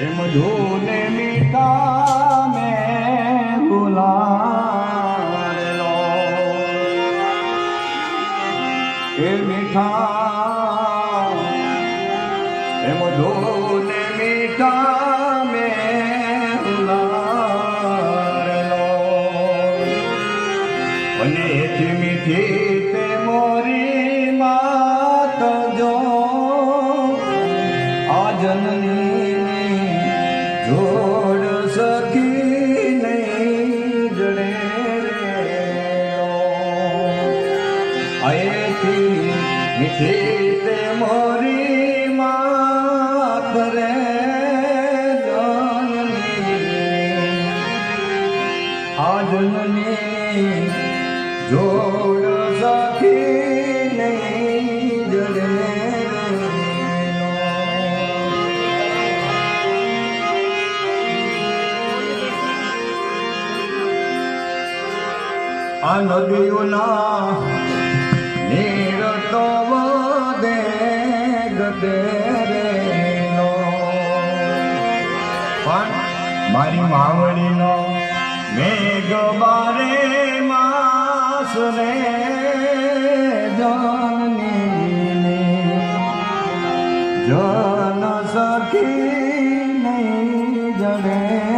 એમ જોને મીઠા મેં ભૂલારેલો એ મીઠા એમ જોને મીઠા મેં આએથી મીઠી તે મોરી માત રે જનની. આજનની જોડ સખી નહીં જડે આ નદીઓના નીર તો વધે ગદે રેનો પણ મારી માવડીનો મેઘ બારે માસ રે જનની જન સખી નહીં જડે.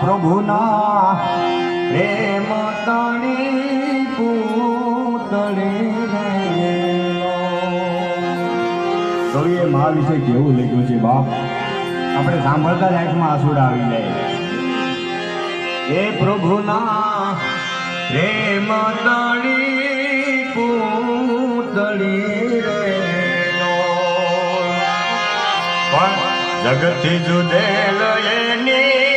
પ્રભુના પ્રેમ તણી પૂતળી કવિએ મા વિશે કેવું લખ્યું છે બાપ? આપણે સાંભળતા જ આંખમાં આંસુડા આવી જાય. એ પ્રભુના પ્રેમ તળી પૂતળી પણ જગતથી જુદેલ એની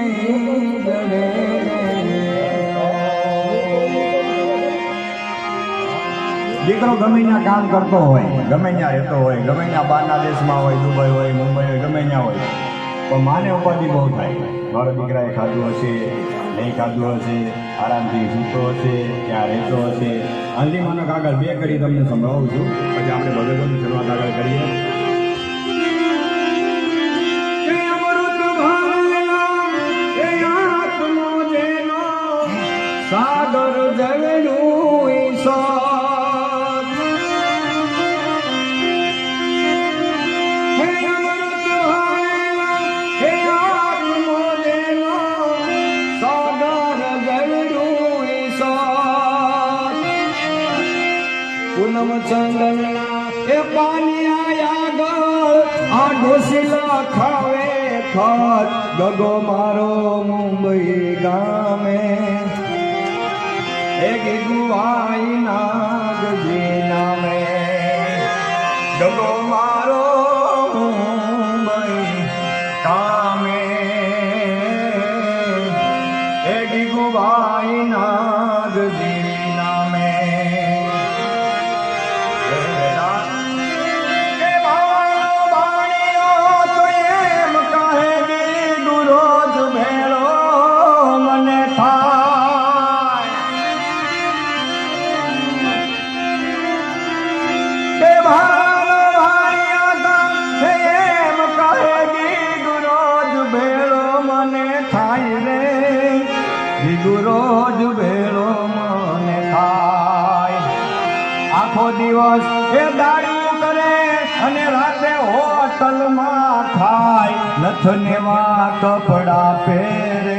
નહીં જડે દીકરો ગમે ત્યાં કામ કરતો હોય, ગમે ત્યાં રહેતો હોય, ગમે ત્યાં બહારના દેશમાં હોય, દુબઈ હોય, મુંબઈ હોય, ગમે ત્યાં હોય. પણ માને ઉપાધિ બહુ થાય. મારો દીકરાએ ખાધું હશે, નહીં ખાધું હશે, આરામથી સૂતો હશે, ત્યાં રહેતો હશે. અંતિમાનો કાગળ બે કરી તમને સંભળાવું છું. પછી આપણે ભગવાનની શરૂઆત આગળ કરીએ. પૂનમ ચંદનના એ પાનિયા આગળ આ ડોસીલા ખાવે ખત. ગગો મારો મુંબઈ ગામે. એ ગીગુવાઈ નાગજી નામે. ગગો મારો મુંબઈ કામે એ ગીગુવાઈ નાગજી બીજુ રોજ ભેળો મને થાય. આખો દિવસ એ દાડી કરે અને રાતે હોટલમાં ખાય. નથનેવા કપડા પહેરે.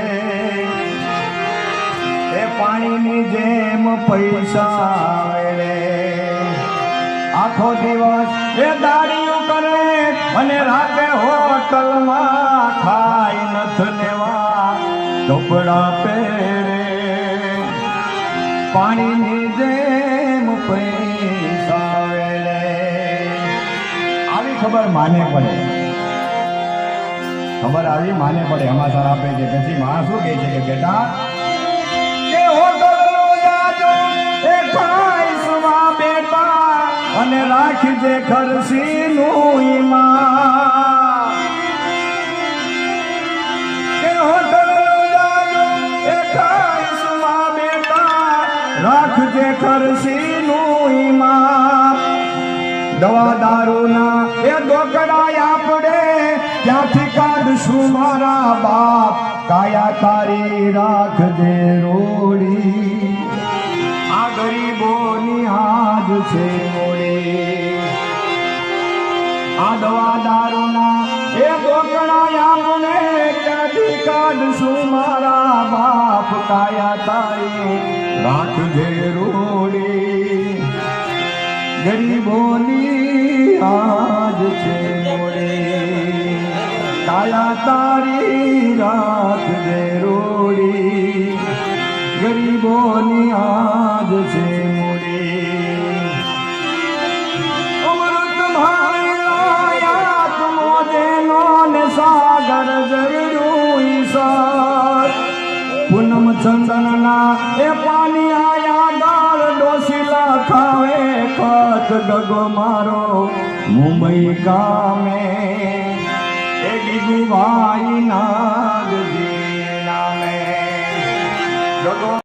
એ પાણીની જેમ પૈસા વેરે આખો દિવસ એ દાડીઓ કરે અને રાતે હોટલમાં કપડા પહેરે પાણીની જેમ પૈસા આવી ખબર માને પડે. ખબર આવી માને પડે. હમાસર આપે છે. પછી માં શું કહે છે કે બેટા અને રાખજે ખરસીનું ઈમાન. રાખજે ખરસીનું ઈમાન દવા દારૂના એ ડોકડાય આપણે ક્યાંથી કાઢશું મારા બાપ. કાયા તારી રાખજે રોડી. આ ગરીબોની હાજ છે મોડી. આ દવા દારૂના એ ડોકડાય આપણે ક્યાંથી કાઢશું મારા બાપ. કાયા તારી રાખજે રોડી ગરીબોની આજ છે મોડે. કાયા તારી દે રોડી ગરીબોની આજ છે સાગર જરૂરી ઈશ્વર પૂનમ ચંદનના એ ગગો મારો મુંબઈ ગામે. એ ગીગુ ભાઈ નાગજી નામે. ગગો